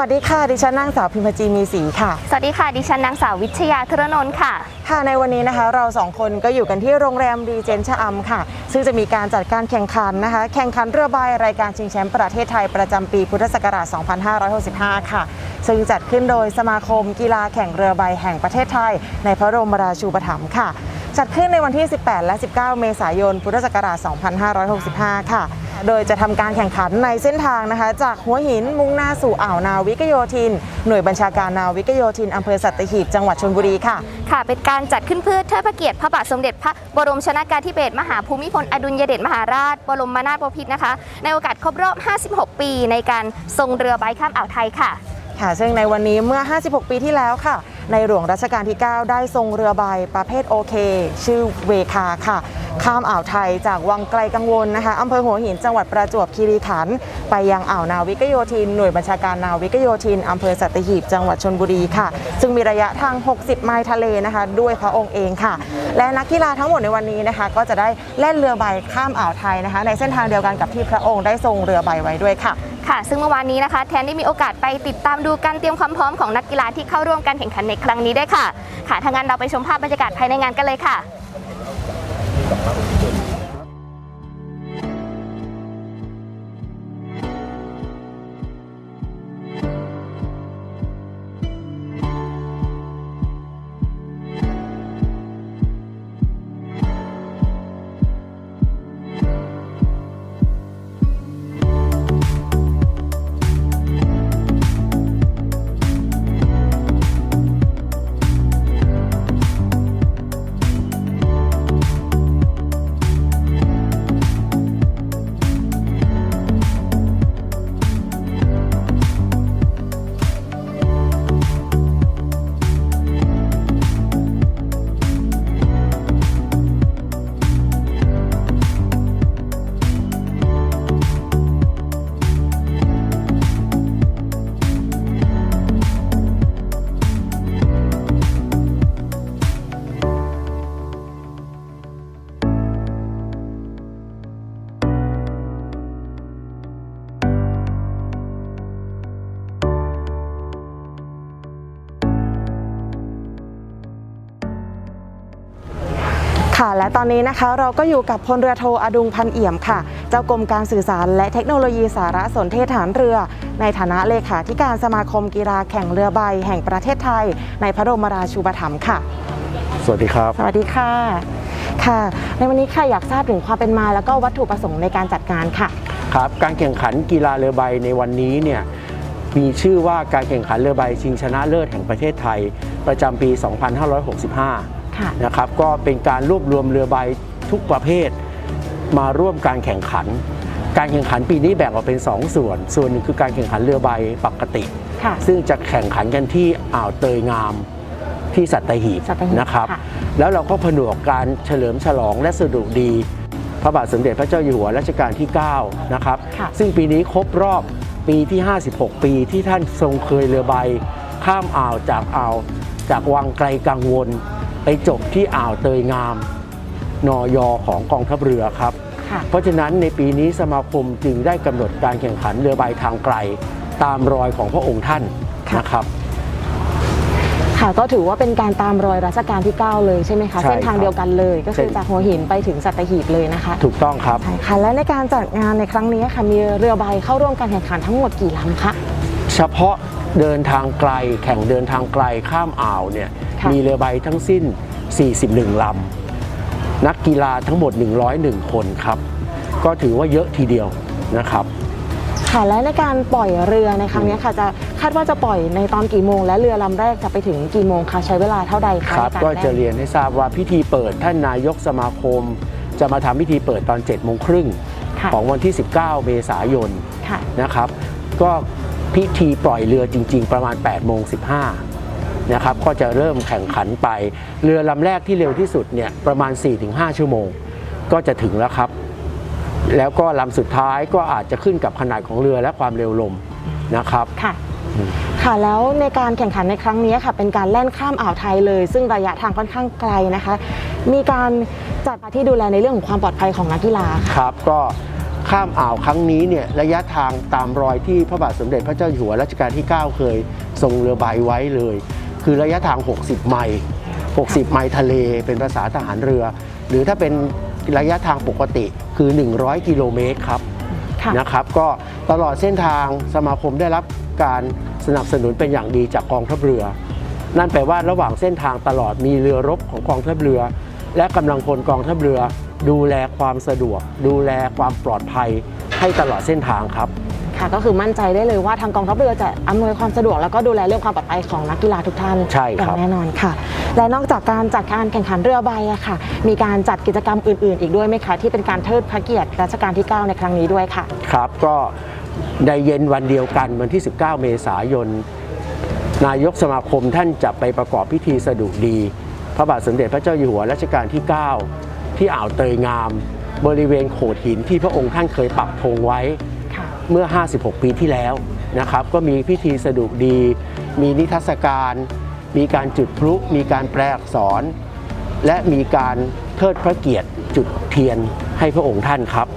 วัสดีค่ะ ดิฉันนางสาวพิมพจีมีศรีค่ะ สวัสดีค่ะ ดิฉันนางสาววิชยาธรนนท์ค่ะ ค่ะในวันนี้นะคะ เราสองคนก็อยู่กันที่โรงแรมดีเจนชะอำค่ะ ซึ่งจะมีการจัดการแข่งขันนะคะ แข่งขันเรือใบรายการชิงแชมป์ประเทศไทยประจำปีพุทธศักราช 2565 ค่ะ ซึ่งจัดขึ้นโดยสมาคมกีฬาแข่งเรือใบแห่งประเทศไทย ในพระบรมราชูปถัมภ์ค่ะ จัดขึ้นในวันที่ 18 และ 19 เมษายน พุทธศักราช 2565 ค่ะ โดยจะทำการแข่งขันในเส้นทางนะคะ จากหัวหินมุ่งหน้าสู่อ่าวนาวิกโยธิน หน่วยบัญชาการนาวิกโยธินอำเภอสัตหีบจังหวัดชลบุรีค่ะ ค่ะ เป็นการจัดขึ้นเพื่อเทิดพระเกียรติพระบาทสมเด็จพระบรมชนากาธิเบศรมหาภูมิพลอดุลยเดชมหาราช บรมนาถบพิตรนะคะ ในโอกาสครบรอบ 56 ปีในการทรงเรือใบข้ามอ่าวไทยค่ะ ค่ะซึ่งในวันนี้เมื่อ 56 ปีที่แล้วค่ะ ในหลวงรัชกาลที่ 9 ได้ทรงเรือใบประเภทโอเค ชื่อเวคาค่ะ ข้ามอ่าวไทยจากวังไกลกังวลนะคะอำเภอหัวหินจังหวัดประจวบคีรีขันธ์ไปยังอ่าวนาวิกโยธิน หน่วยบัญชาการนาวิกโยธินอำเภอสัตหีบจังหวัดชนบุรีค่ะ ซึ่งมีระยะทาง 60 ไมล์ทะเลนะคะ ด้วยพระองค์เองค่ะ และนักกีฬาทั้งหมดในวันนี้นะคะ ก็จะได้แล่นเรือใบข้ามอ่าวไทยนะคะ ในเส้นทางเดียวกันกับที่พระองค์ได้ทรงเรือใบไว้ด้วยค่ะ ค่ะ ซึ่งเมื่อวานนี้นะคะแทนได้มีโอกาสไปติดตามดูการเตรียมความพร้อมของนักกีฬาที่เข้าร่วมการแข่งขันในครั้งนี้ได้ค่ะ ค่ะทางงานเราไปชมภาพบรรยากาศภายในงานกันเลยค่ะ ค่ะและตอนนี้นะคะเราก็อยู่กับพลเรือโทอดุงพันเอี่ยมค่ะ เจ้ากรมการสื่อสารและเทคโนโลยีสารสนเทศฐานเรือ ในฐานะเลขาธิการสมาคมกีฬาแข่งเรือใบแห่งประเทศไทย ในพระบรมราชูปถัมภ์ค่ะ สวัสดีครับ สวัสดีค่ะค่ะ ในวันนี้ค่ะอยากทราบถึงความเป็นมาแล้วก็วัตถุประสงค์ในการจัดงานค่ะครับการแข่งขันกีฬาเรือใบในวันนี้เนี่ยมีชื่อว่าการแข่งขันเรือใบชิงชนะเลิศแห่งประเทศไทย ประจำปี 2565 ค่ะนะครับ ก็เป็นการรวบรวมเรือใบทุกประเภท มาร่วมการแข่งขัน การแข่งขันปีนี้แบ่งออกเป็น 2 ส่วน ส่วนหนึ่งคือการแข่งขันเรือใบปกติ ค่ะ ซึ่งจะแข่งขันกันที่อ่าวเตยงามที่สัตหีบสัตหีบนะครับ ค่ะ แล้วเราก็ผนวกการเฉลิมฉลองและสดุดี พระบาทสมเด็จพระเจ้าอยู่หัวรัชกาลที่ 9 นะครับ ค่ะ ซึ่งปีนี้ครบรอบปีที่ 56 ปีที่ท่านทรงเคยเรือใบ ข้ามอ่าวจากอ่าวจากวังไกลกังวล ไปจบที่อ่าวเตยงาม นอยอของกองทัพเรือครับค่ะเพราะฉะนั้นในปีนี้สมาคมจึงได้กำหนดการแข่งขันเรือใบทางไกล ตามรอยของพระองค์ท่านค่ะนะครับค่ะก็ถือว่าเป็นการตามรอยรัชกาลที่ 9 เลยใช่ไหมคะใช่เส้นทางครับเดียวกันเลยก็คือเส้นจากหัวหินไปถึงสัตหีบเลยนะคะ ถูกต้องครับใช่ค่ะและในการจัดงานในครั้งนี้ค่ะมีเรือใบเข้าร่วมการแข่งขันทั้งหมดกี่ลำคะเฉพาะ เดินทางไกลแข่งเดินทางไกลข้ามอ่าวเนี่ยค่ะมีเรือใบทั้งสิ้น 41 ลำ นักกีฬาทั้งหมด 101 คนครับ ก็ถือว่าเยอะทีเดียวนะครับค่ะและในการปล่อยเรือในครั้งนี้ค่ะจะคาดว่าจะปล่อยในตอนกี่โมง และเรือลำแรกจะไปถึงกี่โมงคะใช้เวลาเท่าใดคะครับในารก็จะแล่นเรียนให้ทราบว่าพิธีเปิดท่านนายกสมาคม จะมาทำพิธีเปิดตอน7โมงครึ่งค่ะของวันที่ 19 เมษายนค่ะนะครับ ก็ พิธีปล่อยเรือจริง ๆ ประมาณ8โมง15นะครับก็จะเริ่มแข่งขันไป เรือลำแรกที่เร็วที่สุดเนี่ยประมาณ 4-5 ชั่วโมง ก็จะถึงแล้วครับ แล้วก็ลำสุดท้ายก็อาจจะขึ้นกับขนาดของเรือและความเร็วลมนะครับค่ะค่ะแล้วในการแข่งขันในครั้งนี้ค่ะ เป็นการแล่นข้ามอ่าวไทยเลย ซึ่งระยะทางค่อนข้างไกลนะคะ มีการจัดที่ดูแลในเรื่องของความปลอดภัยของนักกีฬาค่ะครับก็ ข้ามอ่าวครั้งนี้เนี่ยระยะทางตามรอยที่พระบาทสมเด็จพระเจ้าอยู่หัวรัชกาลที่ 9 เคยทรงเรือใบไว้เลย คือระยะทาง 60 ไมล์ 60 ไมล์ทะเลเป็นภาษาทหารเรือ หรือถ้าเป็นระยะทางปกติคือ 100 กิโลเมตรครับค่ะนะครับ ก็ตลอดเส้นทางสมาคมได้รับการสนับสนุนเป็นอย่างดีจากกองทัพเรือ นั่นแปลว่าระหว่างเส้นทางตลอดมีเรือรบของกองทัพเรือ และกำลังพลกองทัพเรือ ดูแลความสะดวก ดูแลความปลอดภัยให้ตลอดเส้นทางครับ ค่ะก็คือมั่นใจได้เลยว่าทางกองทัพเรือจะอำนวยความสะดวกแล้วก็ดูแลเรื่องความปลอดภัยของนักกีฬาทุกท่านใช่อย่าครับงแน่นอนค่ะ และนอกจากการจัดการแข่งขันเรือใบอะค่ะ มีการจัดกิจกรรมอื่น ๆ อีกด้วยไหมคะที่เป็นการเทิดพระเกียรติรัชกาลที่ 9 ในครั้งนี้ด้วยค่ะ ครับก็ในเย็นวันเดียวกันวันที่ 19 เมษายน นายกสมาคมท่านจะไปประกอบพิธีสดุดี พระบาทสมเด็จพระเจ้าอยู่หัวรัชกาลที่ 9 ที่อ่าวเตยงาม บริเวณโขดหินที่พระองค์ท่านเคยปักธงไว้ค่ะเมื่อ 56 ปีที่แล้วนะครับ ก็มีพิธีสดุดี มีนิทรรศการ มีการจุดพลุ มีการแปลอักษร และมีการเทิดพระเกียรติจุดเทียนให้พระองค์ท่านครับ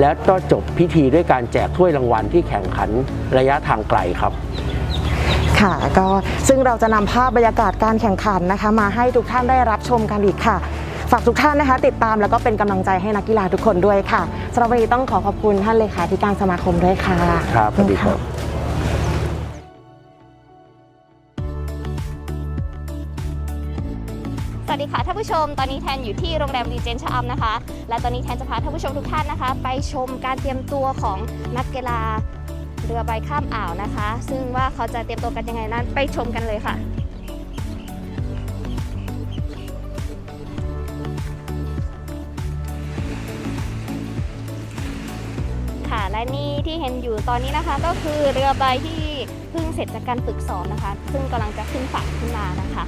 แล้วก็จบพิธีด้วยการแจกถ้วยรางวัลที่แข่งขันระยะทางไกลครับค่ะก็ซึ่งเราจะนำภาพบรรยากาศการแข่งขันนะคะ มาให้ทุกท่านได้รับชมกันอีกค่ะ ฝากทุกท่านนะคะ ติดตามแล้วก็เป็นกำลังใจให้นักกีฬาทุกคนด้วยค่ะสำหรับวันนี้ต้องขอขอบคุณท่านเลขาธิการสมาคมด้วยค่ะ ครับสวัสดีครับสวัสดีค่ะท่านผู้ชม ตอนนี้แทนอยู่ที่โรงแรมรีเจนชะอำนะคะ และตอนนี้แทนจะพาท่านผู้ชมทุกท่านนะคะ ไปชมการเตรียมตัวของนักกีฬาเรือใบข้ามอ่าวนะคะ ซึ่งว่าเขาจะเตรียมตัวกันยังไงนั้นไปชมกันเลยค่ะ และนี่ที่เห็นอยู่ตอนนี้นะคะ ก็คือเรือใบที่เพิ่งเสร็จจากการฝึกซ้อมนะคะ ซึ่งกำลังจะขึ้นฝั่งขึ้นมานะคะ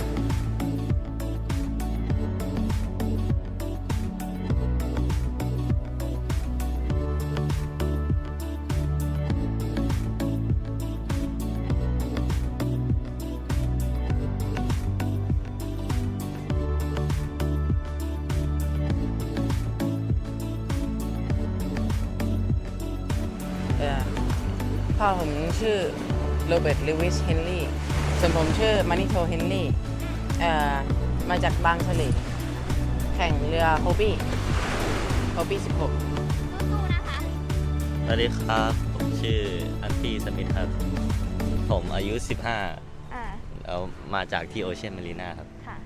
ชื่อโรเบิร์ตลิวิสเฮนรี่ส่วนผมชื่อมานิโทเฮนรี่เอ่อมาจากบางทะเลแข่งเรือโฮบี้โฮบี้16สวัสดีครับ ผมชื่ออันตี้สมิธครับ ผมอายุอ่า15แล้วมาจากที่โอเชียนมารีนาครับ ค่ะ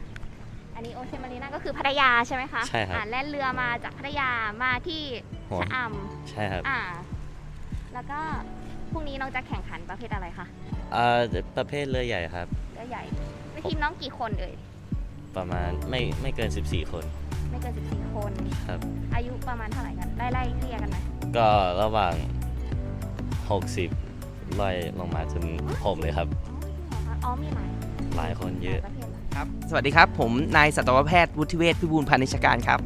อันนี้โอเชียนมารีนาก็คือพัทยาใช่ไหมคะใช่ครับอ่าแล่นเรือมาจากพัทยามาที่หัวชะอใช่ครับำอ่าแล้วก็ พรุ่งนี้น้องจะแข่งขันประเภทอะไรคะอ่าประเภทเรือใหญ่ครับ เรือใหญ่ในทีมน้องกี่คนเอ่ย ประมาณไม่ไม่เกิน 14 คน ไม่เกิน 14 คน ครับ อายุประมาณเท่าไหร่กัน ไล่ไล่เรียกกันไหมก็ระหว่าง 60ไล่ลงมาจนผมเลยครับอ๋อจริงเหรอคะอ๋อมีหลายหลายคนเยอะ ประเภทเหรอครับ สวัสดีครับ ผมนายสัตวแพทย์วุฒิเวศพิบูลพานิชการครับ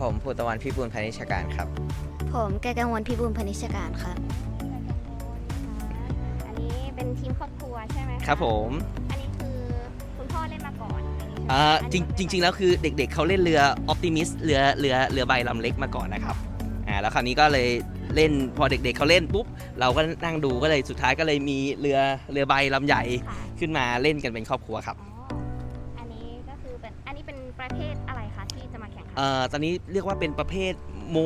ผมภูตะวันพิบูลพานิชการครับ ผมแกกังวลพิบูลพนิชการครับอันนี้เป็น ทีมครอบครัวใช่ไหมะครับผม อันนี้คือคุณพ่อเล่นมาก่อนอย่างนี้ใช่ไหมอ่าอันจรินี้งมันจริง ๆ แล้วคือเด็กๆเขาเล่นเรือออ t ติมิสเรือเรือเรือใบลำเล็กมาก่อนนะครับอ่าแล้วคราวนี้ก็เลยเล่นพอเด็กๆเขาเล่นปุ๊บเราก็นั่งดูก็เลยสุดท้ายก็เลยมีเรือเรือใบลำใหญ่ค่ะขึ้นมาเล่นกันเป็นครอบครัวครับอ๋ออันนี้ก็คือเป็นอันนี้เป็นประเภทอะไรคะที่จะมาแข่งขันเอ่อตอนนี้เรียกว่าเป็นประเภทโม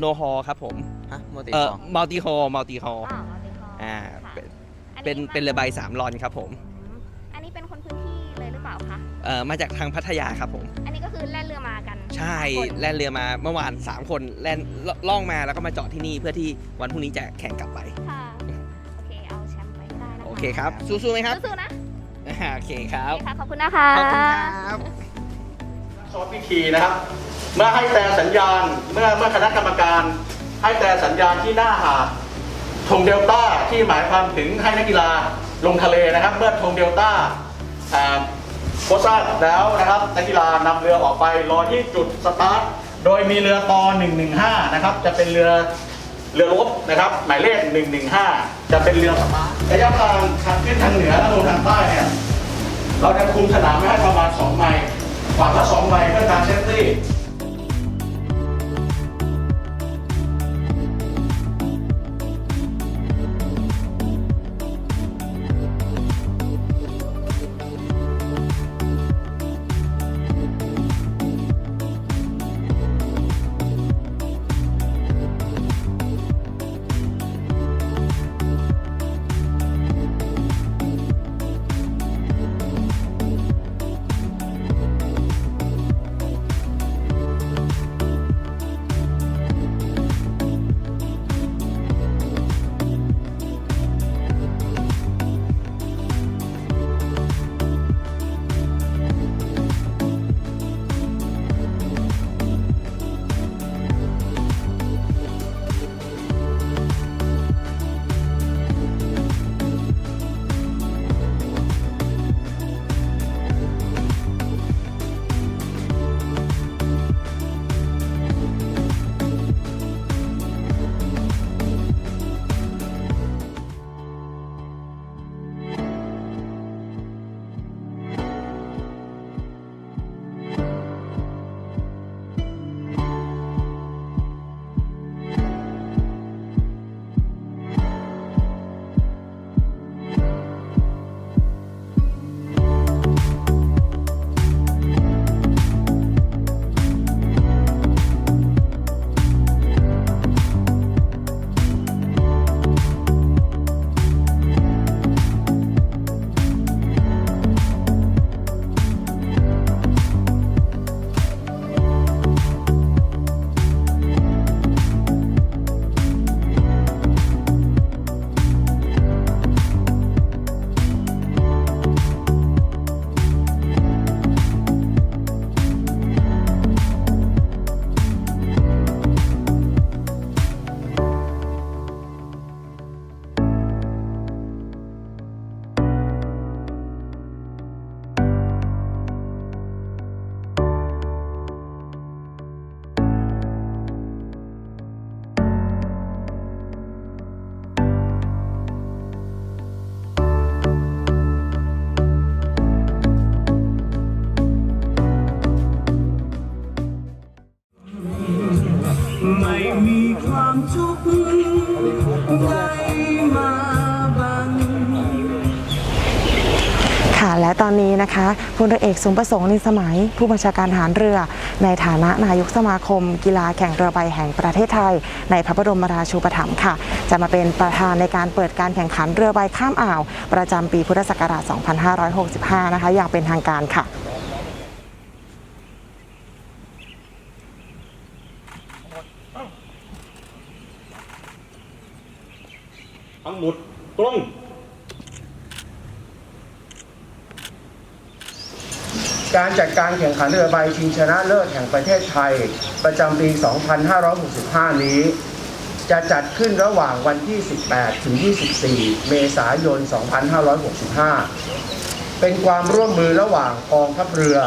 โนฮอลครับผมฮะโมติเอ่อสองมัลติฮอลมัลติฮอลอ๋อมัลติคอร์อ่าค่ะเป็นอั เป็นเป็นเรือใบสามลอนครับผมอืมอันนี้เป็นคนพื้นที่เลยหรือเปล่าคะ เอ่อมาจากทางพัทยาครับผม อันนี้ก็คือแล่นเรือมากันใช่สามคนแล่นเรือมาเมื่อวาน3คนแล่นลล่องมาแล้วก็มาจอดที่นี่เพื่อที่วันพรุ่งนี้จะแข่งกลับไป ค่ะ โอเค เอาแชมป์ไปให้ได้นะคะโอเคครับ สู้ๆไหมครับสู้ๆนะอ่าโอเคครัโอบ เคค่ะ ขอบคุณนะคะ ขอบคุณครับ ซอฟพิธีนะครับ เมื่อให้แต่สัญญาณ เมื่อเมื่อคณะกรรมการ ให้แต่สัญญาณที่หน้าหาด ธงเดลต้าที่หมายความถึงให้นักกีฬาลงทะเลนะครับ เมื่อธงเดลต้าโพสต์แล้วนะครับนักกีฬานำเรือออกไปรอที่จุดสตาร์ทโดยมีเรือต่อ115 นะครับ จะเป็นเรือเรือรบนะครับ หมายเลข 115 จะเป็นเรือสตาร์ทระยะทางทางขึ้นทางเหนือและลงทางใต้เนี่ยเราจะคุมสนามไว้ให้ประมาณ 2 ไมล์ฝั่งละ2ไมล์เพื่อการเซฟตี้ ม่มีความทุกข์ใดมาบังค่ะและตอนนี้นะคะพลเรือเอกสมประสงค์นินสมัย ผู้บัญชาการทหารเรือ ในฐานะนายกสมาคม กีฬาแข่งเรือใบแห่งประเทศไทย ในพระบรมราชูปถัมภ์ค่ะ จะมาเป็นประธานในการเปิดการแข่งขันเรือใบข้ามอ่าว ประจำปีพุทธศักราช 2565 นะคะอย่างเป็นทางการค่ะ ทั้งหมดตรงการจัดการแข่งขันเรือใบชิงชนะเลิศแห่งประเทศไทย ประจำปี 2565 นี้ จะจัดขึ้นระหว่างวันที่ 18 ถึง 24 เมษายน 2565 เป็นความร่วมมือระหว่างกองทัพเรือ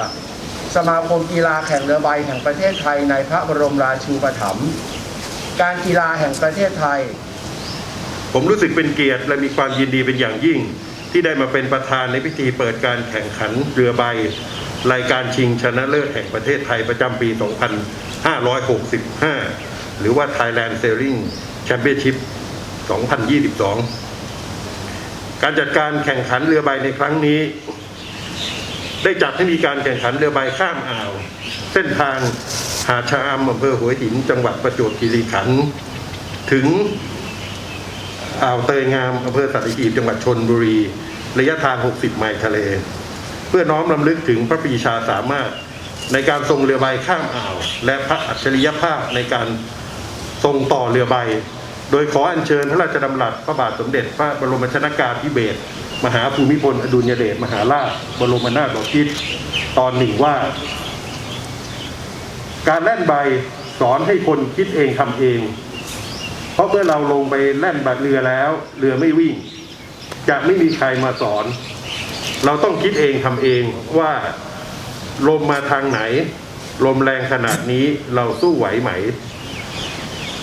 สมาคมกีฬาแข่งเรือใบแห่งประเทศไทยในพระบรมราชูปถัมภ์การกีฬาแห่งประเทศไทย ผมรู้สึกเป็นเกียรติและมีความยินดีเป็นอย่างยิ่ง ที่ได้มาเป็นประธานในพิธีเปิดการแข่งขันเรือใบ รายการชิงชนะเลิศแห่งประเทศไทยประจำปี 2565 หรือว่า Thailand Sailing Championship 2022 การจัดการแข่งขันเรือใบในครั้งนี้ ได้จัดให้มีการแข่งขันเรือใบข้ามอ่าว เส้นทางหาดชะอำอำเภอหัวหินจังหวัดประจวบคีรีขันธ์ถึง อ่าวเตยงามอำเภอสัตหีบจังหวัดชนบุรี ระยะทาง 60 ไมล์ทะเล เพื่อน้อมรำลึกถึงพระปีชาสามารถในการทรงเรือใบข้ามอ่าว และพระอัจฉริยภาพในการทรงต่อเรือใบ โดยขออัญเชิญพระราชดำรัสพระบาทสมเด็จ พระบรมชนากาธิเบศรมหาภูมิพลอดุลยเดชมหาราชบรมนาถบพิตรตอนหนึ่งว่า การแล่นใบสอนให้คนคิดเองทำเอง เพราะเมื่อเราลงไปแล่นบัดเรือแล้ว เรือไม่วิ่ง จะไม่มีใครมาสอน เราต้องคิดเองทำเองว่าลมมาทางไหน ลมแรงขนาดนี้เราสู้ไหวไหม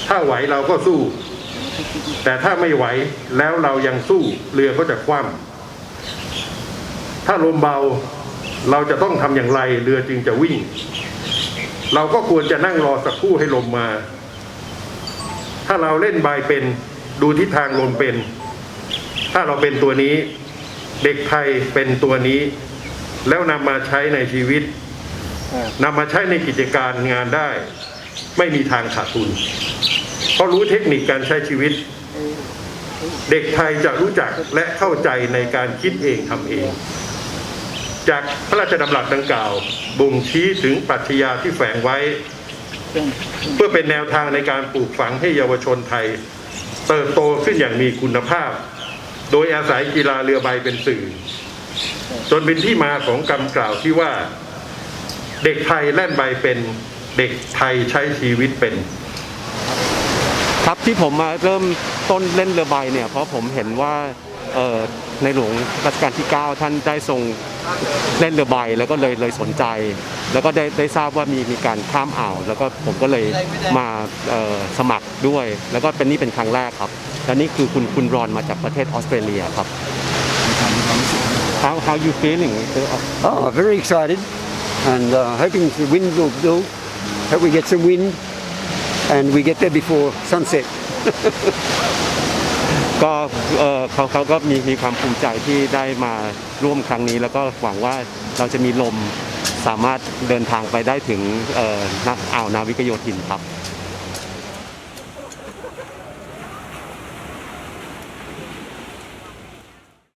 ถ้าไหวเราก็สู้ แต่ถ้าไม่ไหวแล้วเรายังสู้เรือก็จะคว่ำถ้าลมเบาเราจะต้องทำอย่างไรเรือจึงจะวิ่ง เราก็ควรจะนั่งรอสักครู่ให้ลมมา ถ้าเราเล่นบายเป็นดูทิศทางลมเป็น ถ้าเราเป็นตัวนี้ เด็กไทยเป็นตัวนี้ แล้วนำมาใช้ในชีวิตนำมาใช้ในกิจการงานได้ ไม่มีทางขาดทุน เพราะรู้เทคนิคการใช้ชีวิต เด็กไทยจะรู้จักและเข้าใจในการคิดเองทำเอง จากพระราชดำรัสดังกล่าว บ่งชี้ถึงปรัชญาที่แฝงไว้ เพื่อเป็นแนวทางในการปลูกฝังให้เยาวชนไทย เติบโตขึ้นอย่างมีคุณภาพ โดยอาศัยกีฬาเรือใบเป็นสื่อ จนเป็นที่มาของคำกล่าวที่ว่า เด็กไทยแล่นใบเป็นเด็กไทยใช้ชีวิตเป็น ครับที่ผมมาเริ่มต้นเล่นเรือใบเนี่ย เพราะผมเห็นว่าในหลวงรัชกาลที่ 9 ท่านได้ทรงเล่นเรือใบแล้วก็เลยเลยสนใจ แล้วก็ได้ได้ทราบว่ามีมีการข้ามอ่าว แล้วก็ผมก็เลยมาเอ่อสมัครด้วย แล้วก็เป็นนี่เป็นครั้งแรกครับและนี่คือคุณคุณรอนมาจากประเทศออสเตรเลียครับ How how you feeling Oh, very excited and uh, hoping the wind will do. Hope we get some wind and we get there before sunset. ก็เอ่อเขาเขาก็มีมีความภูมิใจที่ได้มาร่วมครั้งนี้ แล้วก็หวังว่าเราจะมีลม สามารถเดินทางไปได้ถึงนักอ่าวนาวิกโยธินครับ